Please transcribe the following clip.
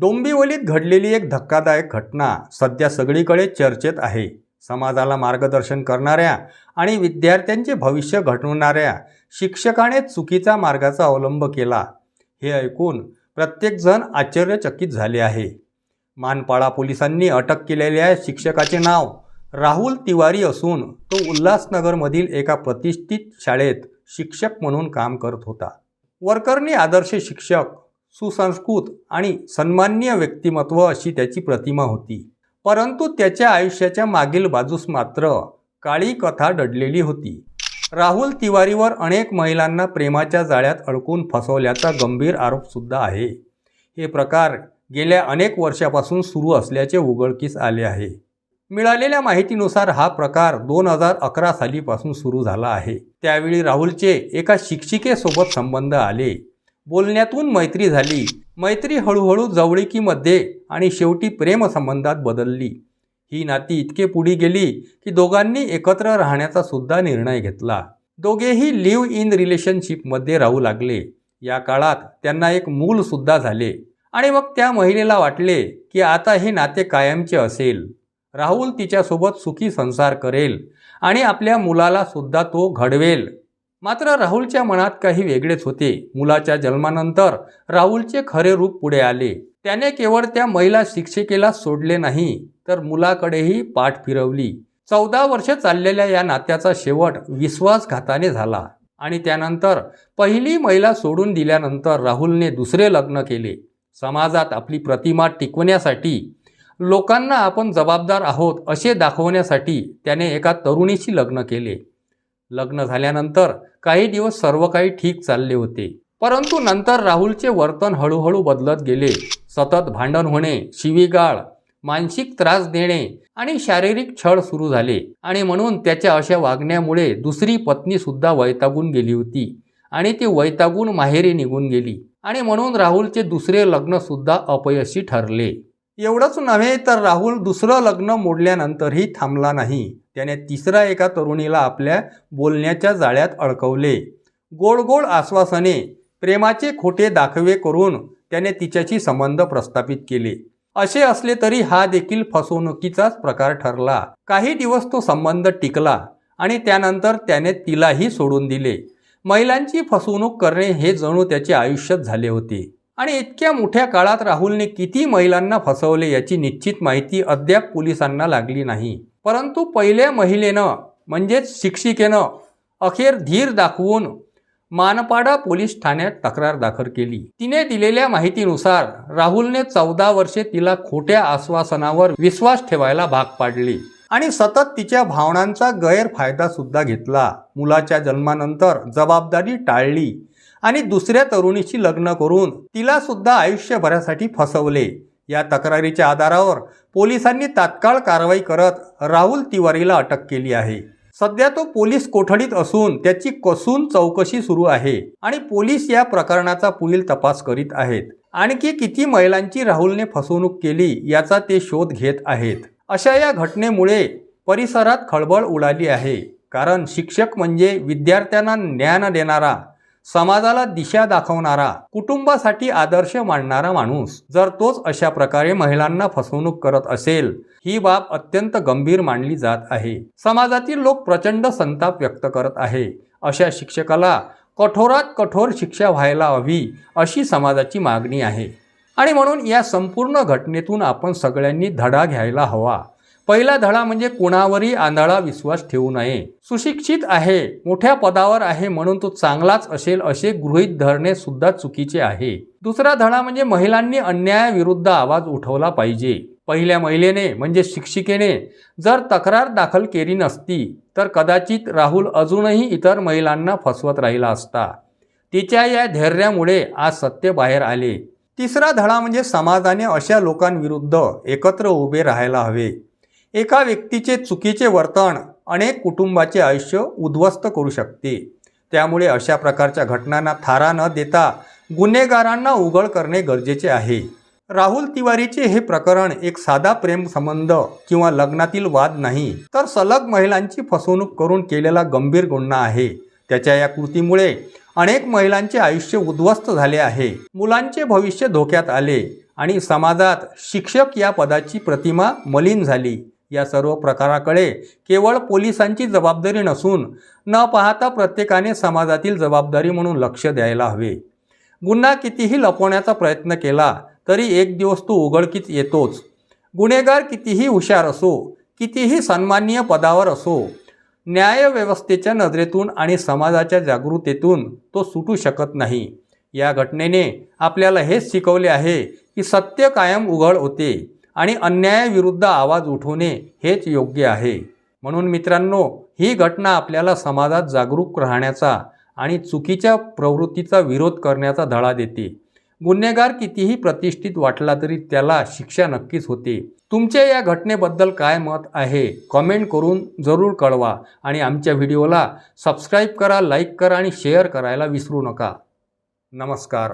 डोंबिवलीत घडलेली एक धक्कादायक घटना सध्या सगळीकडे चर्चेत आहे. समाजाला मार्गदर्शन करणाऱ्या आणि विद्यार्थ्यांचे भविष्य घडवणाऱ्या शिक्षकाने चुकीचा मार्गाचा अवलंब केला हे ऐकून प्रत्येकजण आश्चर्यचकित झाले आहे. मानपाडा पोलिसांनी अटक केलेल्या शिक्षकाचे नाव राहुल तिवारी असून तो उल्हासनगरमधील एका प्रतिष्ठित शाळेत शिक्षक म्हणून काम करत होता. वरकरणी आदर्श शिक्षक सुसंस्कृत आणि सन्माननीय व्यक्तिमत्व अशी त्याची प्रतिमा होती. परंतु त्याच्या आयुष्याच्या मागील बाजूस मात्र काळी कथा दडलेली होती. राहुल तिवारीवर अनेक महिलांना प्रेमाच्या जाळ्यात अडकून फसवल्याचा गंभीर आरोपसुद्धा आहे. हे प्रकार गेल्या अनेक वर्षापासून सुरू असल्याचे उघडकीस आले आहे. मिळालेल्या माहितीनुसार हा प्रकार दोन हजार अकरा सालीपासून सुरू झाला आहे. त्यावेळी राहुलचे एका शिक्षिकेसोबत संबंध आले. बोलण्यातून मैत्री झाली. मैत्री हळूहळू जवळिकीमध्ये आणि शेवटी प्रेमसंबंधात बदलली. ही नाती इतके पुढे गेली की दोघांनी एकत्र राहण्याचा सुद्धा निर्णय घेतला. दोघेही लिव्ह इन रिलेशनशिपमध्ये राहू लागले. या काळात त्यांना एक मूलसुद्धा झाले. आणि मग त्या महिलेला वाटले की आता हे नाते कायमचे असेल. राहुल तिच्यासोबत सुखी संसार करेल आणि आपल्या मुलाला सुद्धा तो घडवेल. मात्र राहुलच्या मनात काही वेगळेच होते. मुलाच्या जन्मानंतर राहुलचे खरे रूप पुढे आले. त्याने केवळ त्या महिला शिक्षिकेला सोडले नाही तर मुलाकडेही पाठ फिरवली. चौदा वर्ष चाललेल्या या नात्याचा शेवट विश्वासघाताने झाला आणि त्यानंतर पहिली महिला सोडून दिल्यानंतर राहुलने दुसरे लग्न केले. समाजात आपली प्रतिमा टिकवण्यासाठी लोकांना आपण जबाबदार आहोत असे दाखवण्यासाठी त्याने एका तरुणीशी लग्न केले. लग्न झाल्यानंतर काही दिवस सर्व काही ठीक चालले होते. परंतु नंतर राहुलचे वर्तन हळूहळू बदलत गेले. सतत भांडण होणे शिवीगाळ मानसिक त्रास देणे आणि शारीरिक छळ सुरू झाले आणि म्हणून त्याच्या अशा वागण्यामुळे दुसरी पत्नी सुद्धा वैतागून गेली होती आणि ती वैतागून माहेरी निघून गेली आणि म्हणून राहुलचे दुसरे लग्न सुद्धा अपयशी ठरले. एवढंच नव्हे तर राहुल दुसरं लग्न मोडल्यानंतरही थांबला नाही. त्याने तिसऱ्या एका तरुणीला आपल्या बोलण्याच्या जाळ्यात अडकवले. गोड गोड आश्वासने प्रेमाचे खोटे दाखवे करून त्याने तिच्याशी संबंध प्रस्थापित केले. असे असले तरी हा देखील फसवणुकीचाच प्रकार ठरला. काही दिवस तो संबंध टिकला आणि त्यानंतर त्याने तिलाही सोडून दिले. महिलांची फसवणूक करणे हे जणू त्याचे आयुष्यच झाले होते. आणि इतक्या मोठ्या काळात राहुलने किती महिलांना फसवले याची निश्चित माहिती अद्याप पोलिसांना लागली नाही. परंतु पहिल्या महिलेनं म्हणजेच शिक्षिकेनं अखेर धीर दाखवून मानपाडा पोलीस ठाण्यात तक्रार दाखल केली. तिने दिलेल्या माहितीनुसार राहुलने चौदा वर्षे तिला खोट्या आश्वासनावर विश्वास ठेवायला भाग पाडले आणि सतत तिच्या भावनांचा गैरफायदा सुद्धा घेतला. मुलाच्या जन्मानंतर जबाबदारी टाळली आणि दुसऱ्या तरुणीशी लग्न करून तिला सुद्धा आयुष्यभरासाठी फसवले. या तक्रारीच्या आधारावर पोलिसांनी तात्काळ कारवाई करत राहुल तिवारीला अटक केली आहे. सध्या तो पोलीस कोठडीत असून त्याची कसून चौकशी सुरू आहे आणि पोलीस या प्रकरणाचा पुढील तपास करीत आहेत. आणखी किती महिलांची राहुलने फसवणूक केली याचा ते शोध घेत आहेत. अशा या घटनेमुळे परिसरात खळबळ उडाली आहे. कारण शिक्षक म्हणजे विद्यार्थ्यांना ज्ञान देणारा समाजाला दिशा दाखवणारा कुटुंबासाठी आदर्श मांडणारा माणूस जर तोच अशा प्रकारे महिलांना फसवणूक करत असेल ही बाब अत्यंत गंभीर मानली जात आहे. समाजातील लोक प्रचंड संताप व्यक्त करत आहे. अशा शिक्षकाला कठोरात कठोर शिक्षा व्हायला हवी अशी समाजाची मागणी आहे. आणि म्हणून या संपूर्ण घटनेतून आपण सगळ्यांनी धडा घ्यायला हवा. पहिला धडा म्हणजे कुणावरही आंधळा विश्वास ठेवू नये. सुशिक्षित आहे मोठ्या पदावर आहे म्हणून तो चांगलाच असेल असे गृहित धरणे सुद्धा चुकीचे आहे. दुसरा धडा म्हणजे महिलांनी अन्यायाविरुद्ध आवाज उठवला पाहिजे. पहिल्या महिलेने म्हणजे शिक्षिकेने जर तक्रार दाखल केली नसती तर कदाचित राहुल अजूनही इतर महिलांना फसवत राहिला असता. तिच्या या धैर्यामुळे आज सत्य बाहेर आले. तिसरा धडा म्हणजे समाजाने अशा लोकांविरुद्ध एकत्र उभे राहायला हवे. एका व्यक्तीचे चुकीचे वर्तन अनेक कुटुंबाचे आयुष्य उद्ध्वस्त करू शकते. त्यामुळे अशा प्रकारच्या घटनांना थारा न देता गुन्हेगारांना उघड करणे गरजेचे आहे. राहुल तिवारीचे हे प्रकरण एक साधा प्रेम संबंध किंवा लग्नातील वाद नाही तर सलग महिलांची फसवणूक करून केलेला गंभीर गुन्हा आहे. त्याच्या या कृतीमुळे अनेक महिलांचे आयुष्य उद्ध्वस्त झाले आहे. मुलांचे भविष्य धोक्यात आले आणि समाजात शिक्षक या पदाची प्रतिमा मलिन झाली. या सर्व प्रकाराकडे केवळ पोलिसांची जबाबदारी नसून न पाहता प्रत्येकाने समाजातील जबाबदारी म्हणून लक्ष द्यायला हवे. गुन्हा कितीही लपवण्याचा प्रयत्न केला तरी एक दिवस तो उघडकीत येतोच. गुन्हेगार कितीही हुशार असो कितीही सन्माननीय पदावर असो न्यायव्यवस्थेच्या नजरेतून आणि समाजाच्या जागृतेतून तो सुटू शकत नाही. या घटनेने आपल्याला हेच शिकवले आहे की सत्य कायम उघड होते. आणि अन्यायाविरुद्ध आवाज उठवणे हेच योग्य आहे. म्हणून मित्रांनो ही घटना आपल्याला समाजात जागरूक राहण्याचा आणि चुकीच्या प्रवृत्तीचा विरोध करण्याचा धडा देते. गुन्हेगार कितीही प्रतिष्ठित वाटला तरी त्याला शिक्षा नक्कीच होते. तुमच्या या घटनेबद्दल काय मत आहे कमेंट करून जरूर कळवा आणि आमच्या व्हिडिओला सबस्क्राईब करा लाईक करा आणि शेअर करायला विसरू नका. नमस्कार.